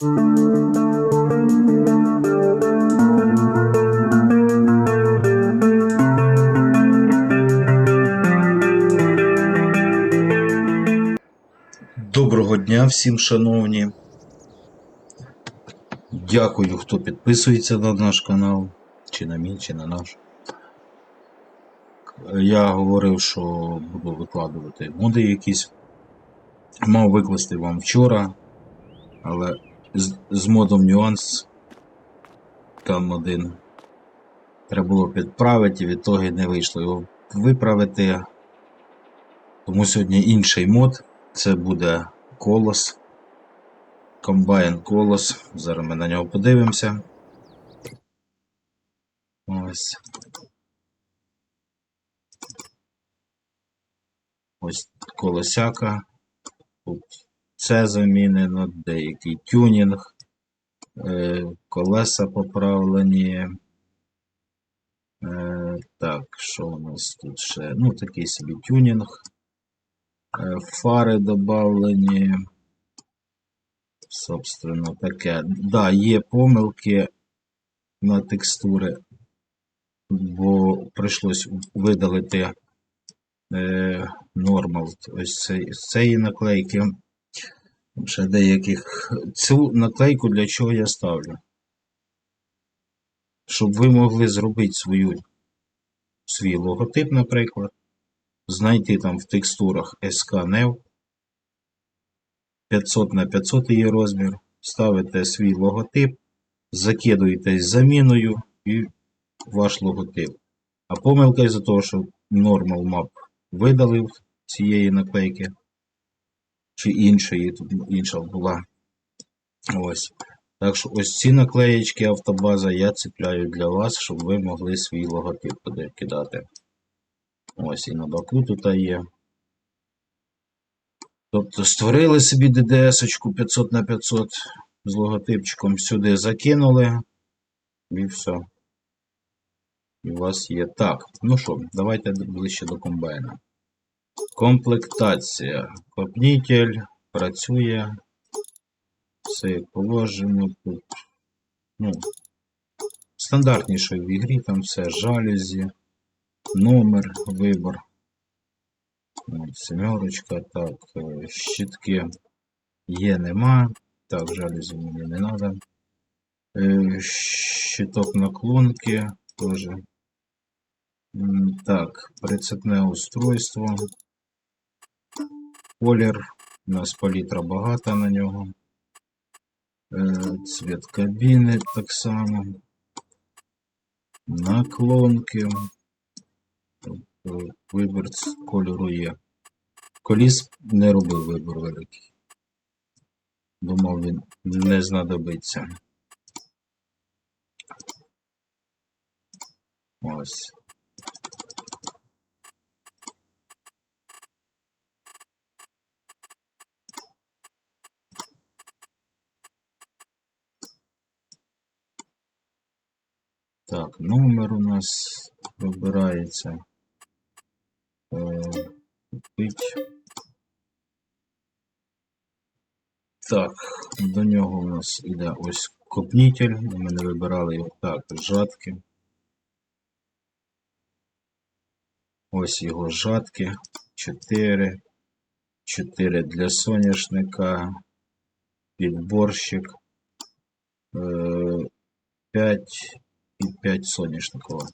Доброго дня всім, шановні. Дякую, хто підписується на наш канал, чи на мій, чи на наш. Я говорив, що буду викладувати моди якісь. Мав викласти вам вчора, але з, з модом нюанс там один. Треба було підправити, і в ітогі не вийшло його виправити. Тому сьогодні інший мод. Це буде колос. Комбайн колос. Зараз ми на нього подивимося. Ось. Ось колосяка. Тут це замінено, деякий тюнінг, е, колеса поправлені. Е, так, що у нас тут ще? Ну, такий собі тюнінг. Е, Фари добавлені. Собственно, таке. Да, є помилки на текстури, бо прийшлось видалити нормал ось цієї наклейки. Ще деяких. Цю наклейку для чого я ставлю? Щоб ви могли зробити свою, свій логотип, наприклад знайти там в текстурах SKNev 500 на 500 її розмір, ставите свій логотип, закидуєте заміною і ваш логотип. А помилка із-за того, що Normal Map видалив цієї наклейки, чи іншої, тут інша була. Ось. Так що ось ці наклеєчки автобаза я цепляю для вас, щоб ви могли свій логотип туди кидати. Ось і на боку тут є. Тобто створили собі DDS-очку 500 на 500 з логотипчиком сюди закинули. І все. І у вас є. Так, ну що, давайте ближче до комбайна. Комплектація. Копнітель працює. Все як положено. Тут, ну, стандартніше в ігрі, там все жалюзі номер, вибор. Семерочка, так, е, щитки є, нема. Так, жалюзі мені не треба. Щиток наклонки теж. Так, прицепне устройство. Колір. У нас палітра багата на нього. Е, Цвет кабіни так само. Наклонки. Тобто Вибір кольору є. Коліс не робив вибір великий. Думав, він не знадобиться. Ось. Так, номер у нас вибирається. Е, Купить. Так, до нього у нас іде ось копнітель. Ми не вибирали його так, жатки. Ось його жатки. 4. 4 для соняшника. Підборщик. 5 і 5 соняшникова.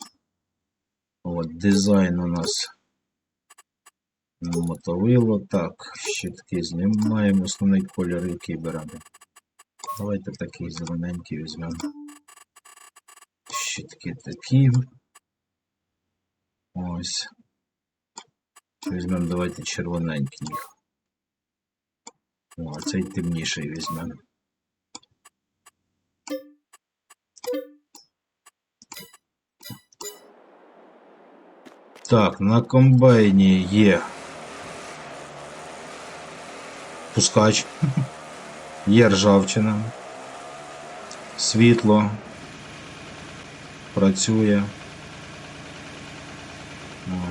От, дизайн у нас мотовило. Так, щитки знімаємо. Основний кольор, який беремо. Давайте такий зелененький візьмемо. Щитки такі. Ось. Візьмемо, давайте червоненький. О, цей темніший візьмемо. Так, на комбайні є пускач, є ржавчина, світло працює.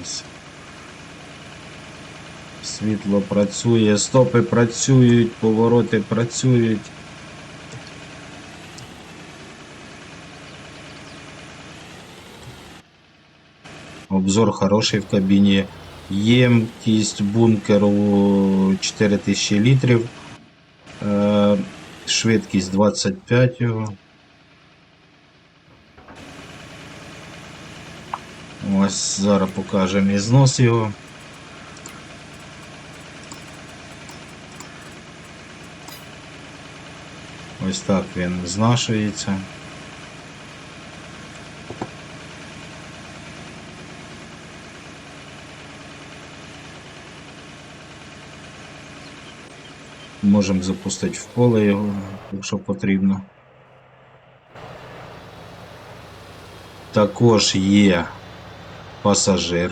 Ось. Світло працює, стопи працюють, повороти працюють. Обзор хороший в кабіні. Ємкість бункеру 4000 літрів. Е, швидкість 25 його. Ось зараз покажемо і знос його. Ось так він знашується. Можемо запустити в поле його, якщо потрібно. Також є пасажир.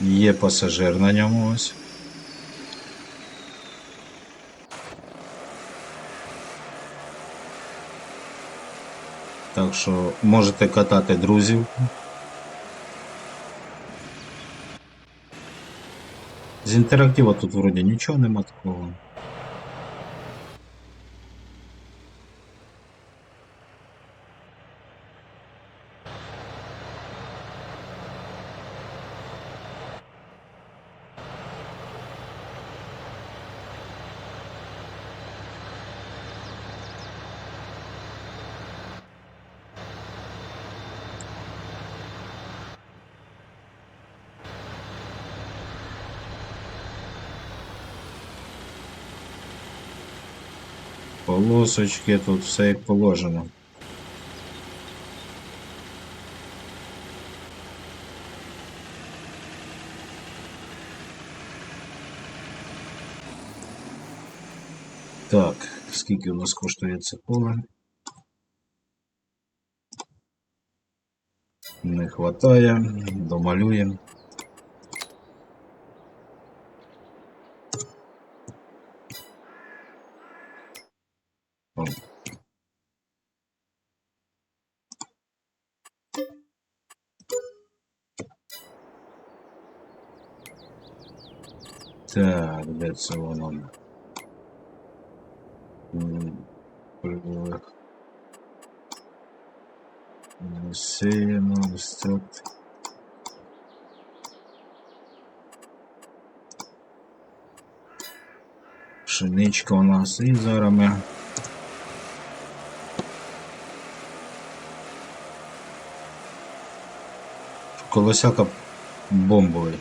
Є пасажир на ньому ось. Так що можете катати друзів. З інтерактива тут вроді нічого нема такого. Полосочки тут все як положено. Так, скільки у нас коштує це поле? Не хватає, домалюємо. О. Так, де це воно? Е, Сіяно, ось. Пшеничка у нас і зараз ми Колосяка бомбовий.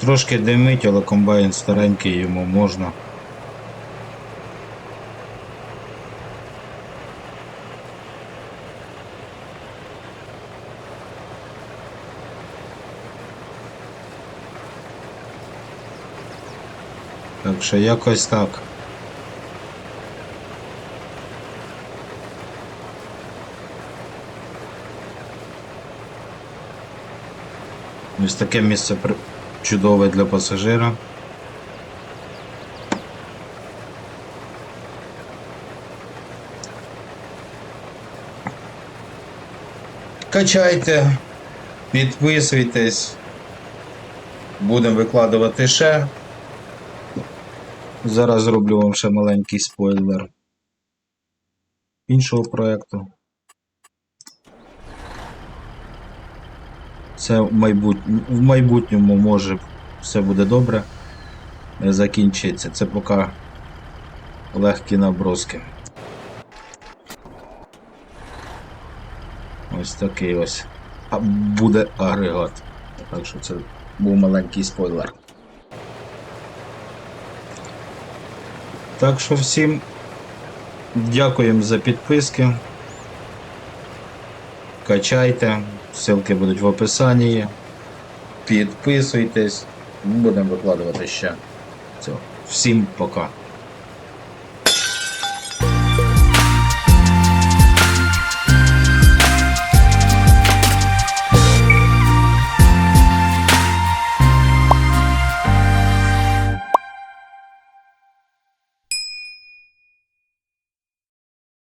Трошки димить, але комбайн старенький, йому можна. Так що якось так. Ось таке місце при- чудове для пасажира. Качайте, підписуйтесь. Будемо викладувати ще. Зараз зроблю вам ще маленький спойлер іншого проєкту. Це в, майбут... в майбутньому може все буде добре. е, Закінчиться. Це поки легкі наброски. Ось такий ось. Буде агрегат. Так що це був маленький спойлер. Так що всім дякуємо за підписки. Качайте, ссылки будуть в описанні. Підписуйтесь, будемо викладувати ще. Все. Всім пока.